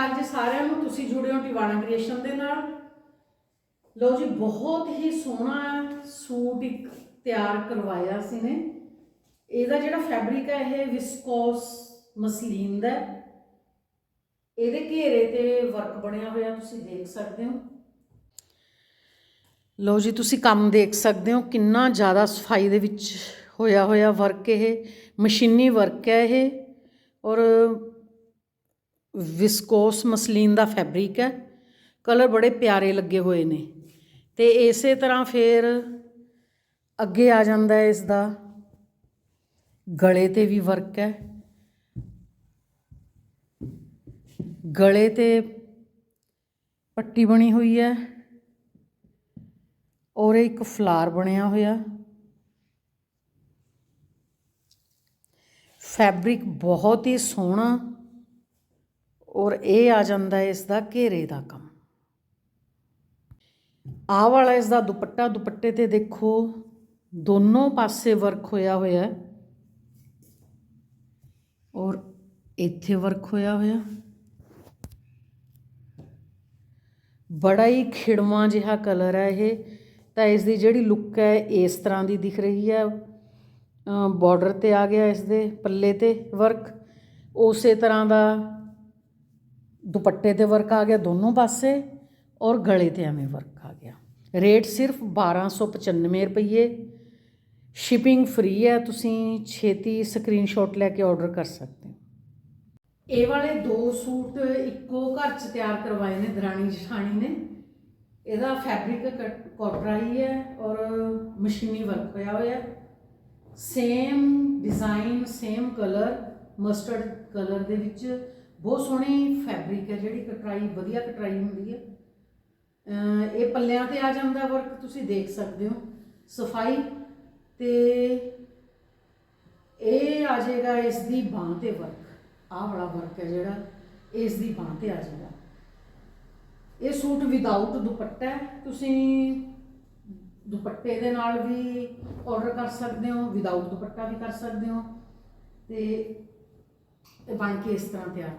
ਅਕਾਲ ਜੀ ਸਾਰਿਆਂ ਨੂੰ ਤੁਸੀਂ ਜੁੜੇ ਹੋ ਟਿਵਾਣਾ ਕ੍ਰੀਏਸ਼ਨ ਦੇ ਨਾਲ। ਲਓ ਜੀ, ਬਹੁਤ ਹੀ ਸੋਹਣਾ ਸੂਟ ਇੱਕ ਤਿਆਰ ਕਰਵਾਇਆ ਸੀ ਨੇ ਇਹਦਾ ਜਿਹੜਾ ਫੈਬਰਿਕ ਹੈ, ਇਹ ਵਿਸਕੋਸ ਮਸਲੀਨ ਦਾ ਇਹਦੇ ਘੇਰੇ ਤੇ ਵਰਕ ਬਣਿਆ ਹੋਇਆ, ਤੁਸੀਂ ਦੇਖ ਸਕਦੇ ਹੋ। ਲਓ ਜੀ, ਤੁਸੀਂ ਕੰਮ ਦੇਖ ਸਕਦੇ ਹੋ, ਕਿੰਨਾ ਜ਼ਿਆਦਾ ਸਫ਼ਾਈ ਦੇ ਵਿੱਚ ਹੋਇਆ ਹੋਇਆ ਵਰਕ ਇਹ। ਮਸ਼ੀਨੀ ਵਰਕ ਹੈ ਇਹ। ਔਰ ਵਿਸਕੋਸ ਮਸਲੀਨ ਦਾ ਫੈਬਰਿਕ ਹੈ। ਕਲਰ ਬੜੇ ਪਿਆਰੇ ਲੱਗੇ ਹੋਏ ਨੇ। ਤੇ ਇਸੇ ਤਰ੍ਹਾਂ ਫਿਰ ਅੱਗੇ ਆ ਜਾਂਦਾ ਹੈ ਇਸ ਦਾ ਗਲੇ ਤੇ ਵੀ ਵਰਕ ਹੈ। ਗਲੇ ਤੇ ਪੱਟੀ ਬਣੀ ਹੋਈ ਹੈ। ਔਰ ਇੱਕ ਫਲਾਰ ਬਣਿਆ ਹੋਇਆ। ਫੈਬਰਿਕ ਬਹੁਤ ਹੀ ਸੋਹਣਾ ਔਰ ਇਹ ਆ ਜਾਂਦਾ ਹੈ ਇਸ ਦਾ ਘੇਰੇ ਦਾ ਕੰਮ। ਆਹ ਵਾਲਾ ਇਸ ਦਾ ਦੁਪੱਟਾ, ਦੁਪੱਟੇ ਤੇ ਦੇਖੋ, ਦੋਨੋਂ ਪਾਸੇ ਵਰਕ ਹੋਇਆ ਹੋਇਆ ਹੈ। ਔਰ ਇੱਥੇ ਵਰਕ ਹੋਇਆ ਹੋਇਆ। ਬੜਾ ਹੀ ਖਿੜਵਾਂ ਜਿਹਾ ਕਲਰ ਹੈ ਇਹ। ਤਾਂ ਇਸ ਦੀ ਜਿਹੜੀ ਲੁੱਕ ਹੈ, ਇਸ ਤਰ੍ਹਾਂ ਦੀ ਦਿਖ ਰਹੀ ਹੈ। ਬਾਰਡਰ ਤੇ ਆ ਗਿਆ ਇਸ ਦੇ ਪੱਲੇ ਤੇ ਵਰਕ ਉਸੇ ਤਰ੍ਹਾਂ ਦਾ ਦੁਪੱਟੇ ਤੇ ਵਰਕ ਆ ਗਿਆ ਦੋਨੋਂ ਪਾਸੇ ਔਰ ਗਲੇ ਤੇ ਐਵੇਂ ਵਰਕ ਆ ਗਿਆ। ਰੇਟ ਸਿਰਫ 1295 ਰੁਪਏ ਸ਼ਿਪਿੰਗ ਫ੍ਰੀ ਹੈ, ਤੁਸੀਂ ਛੇਤੀ ਸਕਰੀਨਸ਼ਾਟ ਲੈ ਕੇ ਆਰਡਰ ਕਰ ਸਕਦੇ ਹੋ। ਇਹ ਵਾਲੇ ਦੋ ਸੂਟ ਇੱਕੋ ਘਰ 'ਚ ਤਿਆਰ ਕਰਵਾਏ ਨੇ, ਦਰਾਣੀ ਜਠਾਣੀ ਨੇ। ਇਹਦਾ ਫੈਬਰਿਕ ਕੋਟਰਾਈ ਹੈ ਔਰ ਮਸ਼ੀਨੀ ਵਰਕ ਹੋਇਆ ਹੋਇਆ। Same design same colour mustard colour ਦੇ ਵਿੱਚ ਬਹੁਤ ਸੋਹਣੀ ਫੈਬਰਿਕ ਹੈ ਜਿਹੜੀ ਕਟਰਾਈ, ਵਧੀਆ ਕਟਰਾਈ ਹੁੰਦੀ ਹੈ। ਇਹ ਪੱਲਿਆਂ ਤੇ ਆ ਜਾਂਦਾ ਵਰਕ ਤੁਸੀਂ ਦੇਖ ਸਕਦੇ ਹੋ। ਸਫ਼ਾਈ ਤੇ ਇਹ ਆ ਜਾਏਗਾ ਇਸ ਦੀ ਬਾਹ ਤੇ ਵਰਕ ਆਹ ਵਾਲਾ ਵਰਕ ਹੈ ਜਿਹੜਾ ਇਸ ਦੀ ਬਾਹ ਤੇ ਆ ਜਾਏਗਾ। ਇਹ ਸੂਟ ਵਿਦਆਊਟ ਦੁਪੱਟਾ ਹੈ। ਤੁਸੀਂ ਦੁਪੱਟੇ ਦੇ ਨਾਲ ਵੀ ਆਰਡਰ ਕਰ ਸਕਦੇ ਹੋ ਵਿਦਆਊਟ ਦੁਪੱਟਾ ਵੀ ਕਰ ਸਕਦੇ ਹੋ। ਤੇ ਬਣ ਕੇ ਇਸ ਤਰ੍ਹਾਂ ਤਿਆਰ